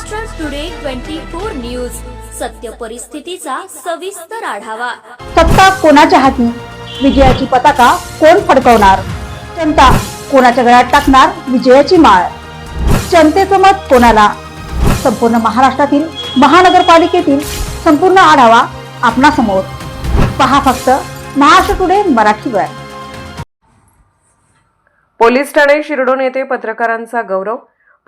Maharashtra today twenty four news सत्य परिस्थितीचा सविस्तर आढावा. सत्ता कोणाच्या हाती? विजयाची पताका कोण फडकवणार? जनता कोणाच्या गळ्यात टाकणार विजयाची माळ? जनतेचं मत कोणाला? संपूर्ण महाराष्ट्रातील महानगरपालिकेतील संपूर्ण आढावा आपणासमोर. पहा फक्त महाराष्ट्र टुडे मराठीवर पोलीस ठाणे शिरडोन येथे पत्रकारांचा गौरव.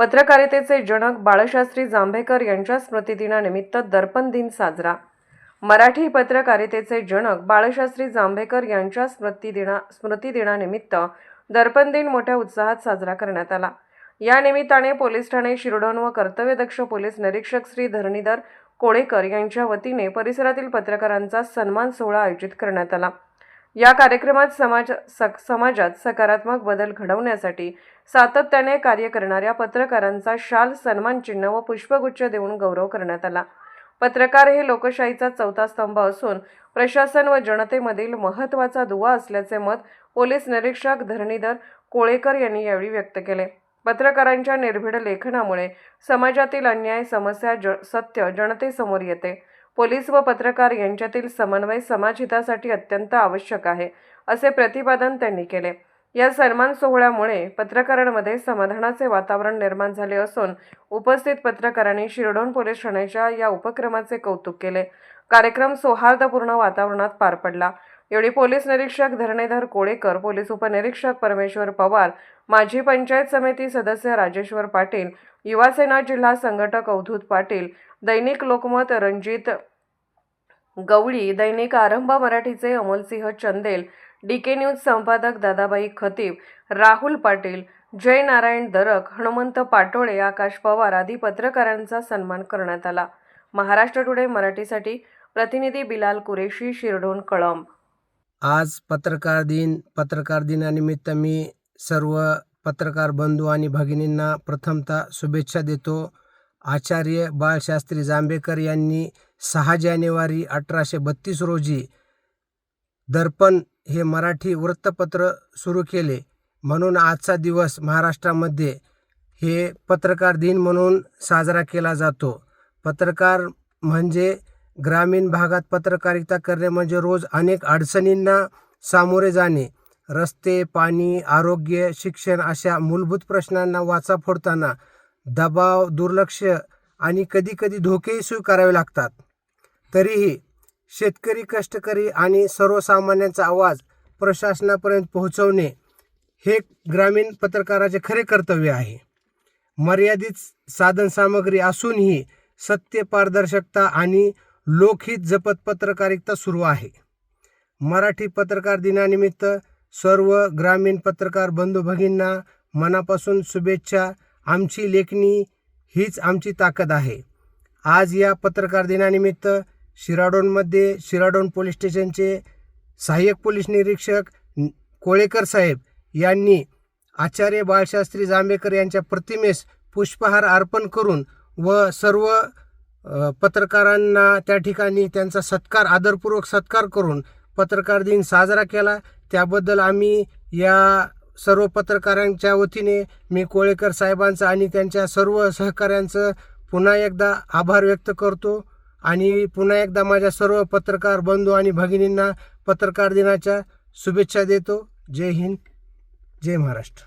पत्रकारितेचे जनक बाळशास्त्री जांभेकर यांच्या स्मृतिदिनानिमित्त दर्पण दिन साजरा. मराठी पत्रकारितेचे जनक बाळशास्त्री जांभेकर यांच्या स्मृतिदिना स्मृतिदिनानिमित्त दर्पण दिन मोठ्या उत्साहात साजरा करण्यात आला. या निमित्ताने पोलीस ठाणे शिरडोन व कर्तव्यदक्ष पोलीस निरीक्षक श्री धरणीधर कोळेकर यांच्या वतीने परिसरातील पत्रकारांचा सन्मान सोहळा आयोजित करण्यात आला. या कार्यक्रमात समाज सक समाजात सकारात्मक बदल घडवण्यासाठी सातत्याने कार्य करणाऱ्या पत्रकारांचा शाल सन्मान चिन्ह व पुष्पगुच्छ देऊन गौरव करण्यात आला. पत्रकार हे लोकशाहीचा चौथा स्तंभ असून प्रशासन व जनतेमधील महत्त्वाचा दुवा असल्याचे मत पोलीस निरीक्षक धरणीधर कोळेकर यांनी यावेळी व्यक्त केले. पत्रकारांच्या निर्भीड लेखनामुळे समाजातील अन्याय समस्या ज सत्य जनतेसमोर येते. पोलीस व पत्रकार यांच्यातील समन्वय समाजहितासाठी अत्यंत आवश्यक आहे असे प्रतिपादन त्यांनी केले. या सन्मान सोहळ्यामुळे पत्रकारांमध्ये समाधानाचे वातावरण निर्माण झाले असून उपस्थित पत्रकारांनी शिरडोन पोलीस ठाण्याच्या या उपक्रमाचे कौतुक केले. कार्यक्रम सौहार्दपूर्ण वातावरणात पार पडला. यावेळी पोलीस निरीक्षक धरणेधर कोळेकर पोलीस उपनिरीक्षक परमेश्वर पवार माजी पंचायत समिती सदस्य राजेश्वर पाटील युवासेना जिल्हा संघटक अवधूत पाटील दैनिक लोकमत रणजित गवळी दैनिक आरंभ मराठीचे Amolsingh Chandel D K news संपादक दादाबाई खतीब राहुल पाटील जय नारायण दरक हनुमंत पाटोळे आकाश पवार आदी पत्रकारांचा सन्मान करण्यात आला. महाराष्ट्र टुडे मराठीसाठी प्रतिनिधी बिलाल कुरेशी शिरडोन कळंब. आज पत्रकार दिन. पत्रकार दिनानिमित्त मी सर्व पत्रकार बंधू आणि भगिनींना प्रथमतः शुभेच्छा देतो. आचार्य बाळशास्त्री जांभेकर यांनी सहा जानेवारी अठराशे बत्तीस रोजी दर्पण हे मराठी वृत्तपत्र सुरू केले. म्हणून आजचा दिवस महाराष्ट्रामध्ये हे पत्रकार दिन म्हणून साजरा केला जातो. पत्रकार म्हणजे ग्रामीण भागात पत्रकारिता करणे म्हणजे रोज अनेक अडचणींना सामोरे जाणे. रस्ते पाणी आरोग्य शिक्षण अशा मूलभूत प्रश्नांना वाचा फोडताना दबाव दुर्लक्ष आणि कधीकधी धोकेही स्वीकारावे लागतात. तरीही शेतकरी कष्टकरी आणि सर्वसामान्यांचा आवाज प्रशासनापर्यंत पोहोचवणे हे ग्रामीण पत्रकाराचे खरे कर्तव्य आहे. मर्यादित साधनसामग्री असूनही सत्य पारदर्शकता आणि लोकहित जपत पत्रकारिता सुरू आहे. मराठी पत्रकार दिनानिमित्त सर्व ग्रामीण पत्रकार बंधू भगिनींना मनापासून शुभेच्छा. आमची लेखणी हीच आमची ताकद आहे. आज या पत्रकार दिनानिमित्त शिराडोनमध्ये शिराडोन पोलीस स्टेशनचे सहाय्यक पोलीस निरीक्षक कोळेकर साहेब यांनी आचार्य बाळशास्त्री जांभेकर यांच्या प्रतिमेस पुष्पहार अर्पण करून व सर्व पत्रकारांना त्या ठिकाणी त्यांचा सत्कार आदरपूर्वक सत्कार करून पत्रकार दिन साजरा केला. त्याबद्दल आम्ही या सर्व पत्रकारांच्या वतीने मी कोळेकर साहेबांचं आणि त्यांच्या सर्व सहकाऱ्यांचं पुन्हा एकदा आभार व्यक्त करतो आणि पुन्हा एकदा माझ्या सर्व पत्रकार बंधू आणि भगिनींना पत्रकार दिनाच्या शुभेच्छा देतो. जय हिंद जय महाराष्ट्र.